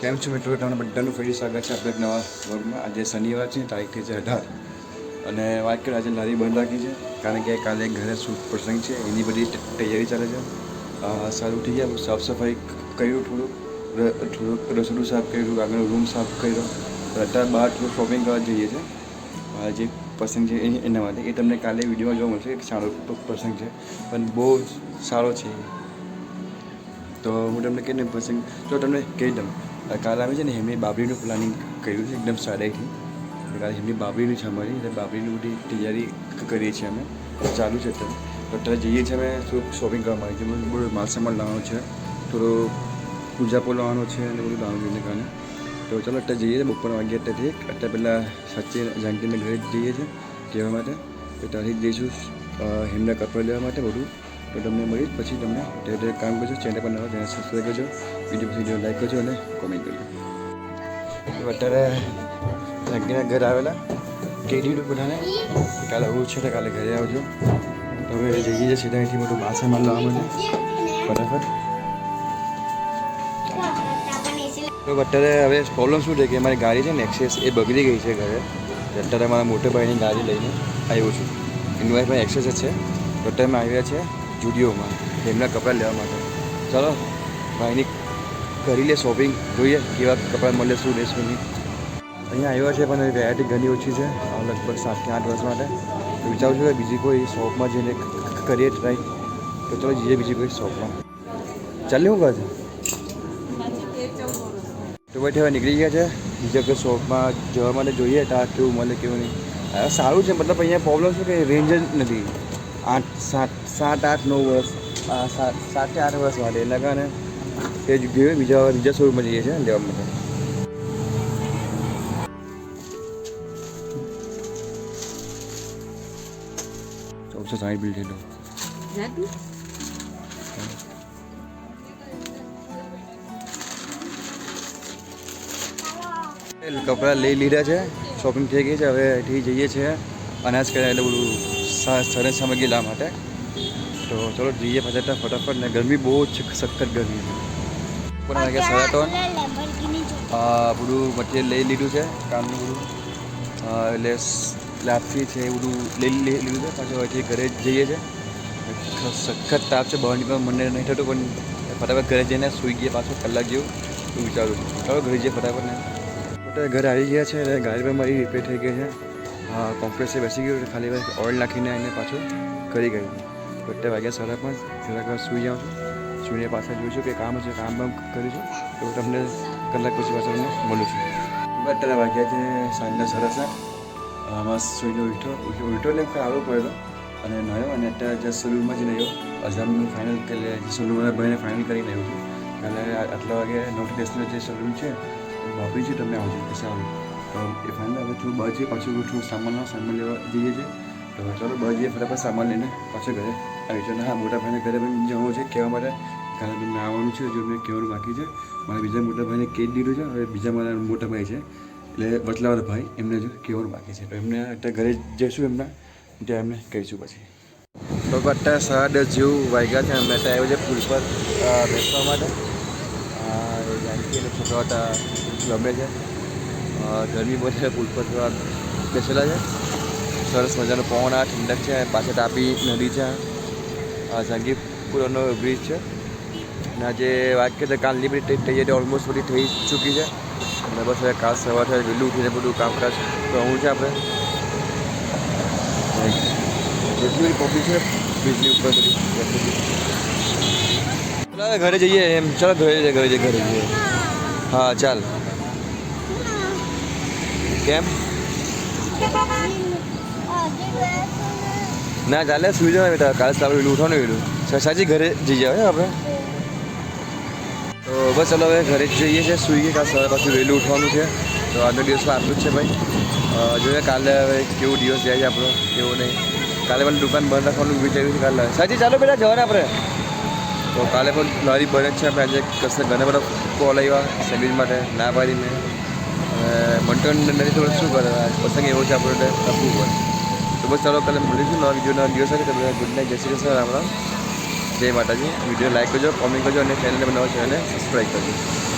કેમ છો મિત્રો? તમને બધાનું ફરી સ્વાગત છે આપણે નવા વર્ગમાં આજે શનિવાર છે, તારીખ થઈ છે અઢાર. અને વાત કરીએ આજે લારી બંધ રાખી છે, કારણ કે કાલે ઘરે શુભ પ્રસંગ છે, એની બધી તૈયારી ચાલે છે. સારું ઉઠી ગયા, સાફ સફાઈ કર્યું થોડુંક થોડુંક રસોડું સાફ કર્યું, આગળ રૂમ સાફ કર્યો. અત્યારે બહાર થોડું શોપિંગ કરવા જઈએ છીએ જે પ્રસંગ છે એના માટે. એ તમને કાલે વિડીયોમાં જોવા મળશે, એક સારો પ્રસંગ છે. પણ બહુ સારો છે તો હું તમને કહીને પ્રસંગ જો તમને કહી દઉં. કાલે આવે છે ને એમની બાબરીનું પ્લાનિંગ કર્યું છે, એકદમ સાદાઈથી. કાલે એમની બાબરીનું છે અમારી, એટલે બાબરીની બધી તૈયારી કરીએ છીએ અમે. ચાલુ છે અત્યારે. તો અત્યારે જઈએ છીએ અમે થોડુંક શોપિંગ કરવા માટે. બધું માલ સામાન લાવવાનો છે, થોડો પૂજાપો લાવવાનો છે અને બધું લાવવાનું કારણે. તો ચાલો અત્યારે જઈએ છીએ બપોર વાગ્યા અત્યારથી અત્યારે પહેલાં સાચી જાનકીને ઘરે જઈએ છીએ કહેવા માટે. તો ત્યાંથી જઈશું એમના કપડાં લેવા માટે બધું. તો તમને મળીશ. પછી તમને અત્યારે કામ કરજો ચેનલ પર નવા ચેનલ સબસ્ક્રાઈબ કરજો. વીડિયો વીડિયો લાઈક કરજો અને કોમેન્ટ કરજો. અત્યારે જાનકીના ઘર આવેલા. દીધું બધાને? કાલે આવું છે તો કાલે ઘરે આવજો. હવે જઈએ છીએ સીધા અહીંથી બધું માલ લાવવા માટે. ફટાફટ. તો અત્યારે હવે પ્રોબ્લેમ શું છે કે મારી ગાડી છે ને એક્સેસ એ બગડી ગઈ છે ઘરે. અત્યારે મારા મોટા ભાઈની ગાડી લઈને આવ્યો છું. વાઈફ એક્સેસ છે. તો અમે આવ્યા છે જુડિયોમાં એમના કપડાં લેવા માટે. ચાલો, ભાઈની કરી લે શોપિંગ જોઈએ કેવા કપડાં મળે, શું ડ્રેસ નહીં અહીંયા આવ્યા છે પણ વેરાયટી ઘણી ઓછી છે લગભગ સાતથી આઠ વર્ષ માટે. વિચારું છું કે બીજી કોઈ શોપમાં જઈને કરીએ ટ્રાય તો ચલો જઈએ બીજી કોઈ શોપમાં ચાલે શું કહે છે તો ભાઈ હવે નીકળી ગયા છે. બીજા કોઈ શોપમાં જવા માટે જોઈએ, તો કેવું મળે, કેવું નહીં. સારું છે, મતલબ અહીંયા પ્રોબ્લેમ શું કે રેન્જ જ નથી. આઠ સાત સાત આઠ નવ વર્ષ સાત સાતથી આઠ વર્ષ માટે. એના કારણે એ જ ગયું બીજા બીજા શોરૂમમાં જઈએ છીએ લેવા માટે. ચૌદસો સાઠ બિલ થયેલો કપડાં લઈ લીધા છે શોપિંગ થઈ ગઈ છે હવે અહીંથી જઈએ છીએ અનાજ કર્યા એટલે બધું સા- સરસ સામગ્રી લાવવા માટે. તો ચલો જઈએ પાછા ફટાફટ ને ગરમી બહુ જ સખત ગરમી છે. પણ વાગે સાડા ત્રણ આ બધું મટીરિયલ લઈ લીધું છે કામનું બધું. એટલે લાપસી છે એ બધું લઈ લીધું છે પાછું હજી ઘરે જ જઈએ છે. સખત તાપ છે બહારની પણ મને નહીં થતું પણ ફટાફટ ઘરે જઈને સૂઈ ગયા પાછું કલાક જેવું એવું વિચારું છું. ચાલો ઘરે જઈએ ફટાફટ ને. ઘરે આવી ગયા છે અને ગાડી પણ મારી રિપેર થઈ ગઈ છે. કોમ્પ્રેસર બેસી ગયું એટલે ખાલી ઓઇલ નાખીને એને પાછું કરી ગયું અત્યારે વાગ્યા સાડા પાંચ, જરાક સૂઈ જાઉં છું. સૂઈને પાછા જોઈશું કે કામ હશે કામ બામ કરીશું તો તમને કલાક પછી પાછા તમને મળું છું. અત્યારે વાગ્યા છે સાંજના સાડા સાત. આમાં સૂઈને ઉઠો ઉઠો ને એટલે આવવો પડેલો અને નયો, અને અત્યારે જસ્ટ સલૂનમાં જ રહ્યો અઝામનું ફાઇનલ કરી સલૂનવાળા ભાઈને ફાઇનલ કરીને આવ્યો છું. કાલે આટલા વાગે નોર્થ ડેસ્ટનો જે સલૂન છે. વાપરી છે, તમને આવજો પછી આવો. તો એ ફાઇનલ હવે થોડું બહાર પાછું થોડું સામાન સામાન લેવા જઈએ છીએ. તો ચાલો બહાર જઈએ ફટાફટ સામાન લઈને પાછો ઘરે આવી અને હા, મોટા ભાઈને ઘરે પણ જવું છે કહેવા માટે. કાલે તમને આવવાનું છે જો મેં કહેવાનું બાકી છે. મારા બીજા મોટા ભાઈને કહી દીધું છે, હવે બીજા મારા મોટા ભાઈ છે. એટલે વટલાવાળા ભાઈ, એમને જો કહેવાનું બાકી છે. તો એમને અત્યારે ઘરે જઈશું એમના, ત્યાં એમને કહીશું પછી. તો અત્યારે સાડા દસ જેવું વાગ્યા છે, અમે ત્યાં આવ્યું છે પુલ પર બેસવા માટે. જાનકી અને છોકરાઓ ત્યાં રમે છે. ગરમી બહુ છે પુલ પર થોડા બેસેલા છે સરસ મજાનો પવન આ ઠંડક છે પાછળ તાપી નદી છે આ જાંગીપુરનો બ્રિજ છે અને આજે વાત કરીએ તો કાલની બધી તૈ- તૈયારી ઓલમોસ્ટ બધી થઈ ચૂકી છે અને બસ હવે કાલ સવાર થાય વહેલું ઉઠીને બધું કામકાજ કરવું છે આપણે જેટલી બધી પબ્લિક છે બ્રિજની ઉપર બધી ચાલો હવે ઘરે જઈએ એમ ચાલો ઘરે જઈએ ઘરે જઈએ ઘરે જઈએ હા ચાલ કેમ? ના, ચાલે, સુઈ જવાય બેટા. કાલે સવારે વહેલું ઉઠવાનું વહેલું સાચી ઘરે જઈ આવે આપણે. તો બસ, ચાલો, હવે ઘરે જ જઈએ છીએ, સુઈ ગઈએ કાલે સવારે પાછું વહેલું ઉઠવાનું છે. તો આજનો દિવસમાં આટલું જ છે ભાઈ. જોઈએ કાલે હવે કેવો દિવસ જાય છે આપણો, કેવો નહીં. કાલે પણ દુકાન બંધ રાખવાનું વિચાર્યું છે કાલે. સાચી ચાલો બેટા જવાના આપણે. તો કાલે પણ લારી બને છે. આપણે આજે કશે ઘણા બધા કોલ આવ્યા સેમિન માટે, ના પાડી મેં. મંટન નથી તો શું કરે? પ્રસંગ એવો છે આપણે આપવું પડે. તો બસ ચાલો, કાલે મળીશું નવા વિડીયોના દિવસ સાથે. તમે ગુડ નાઇટ, જય શ્રી કૃષ્ણ, રામ રામ. જય માતાજી. વીડિયો લાઈક કરજો, કોમેન્ટ કરજો અને ચેનલને બનાવો ચેનલને સબસ્ક્રાઈબ કરજો.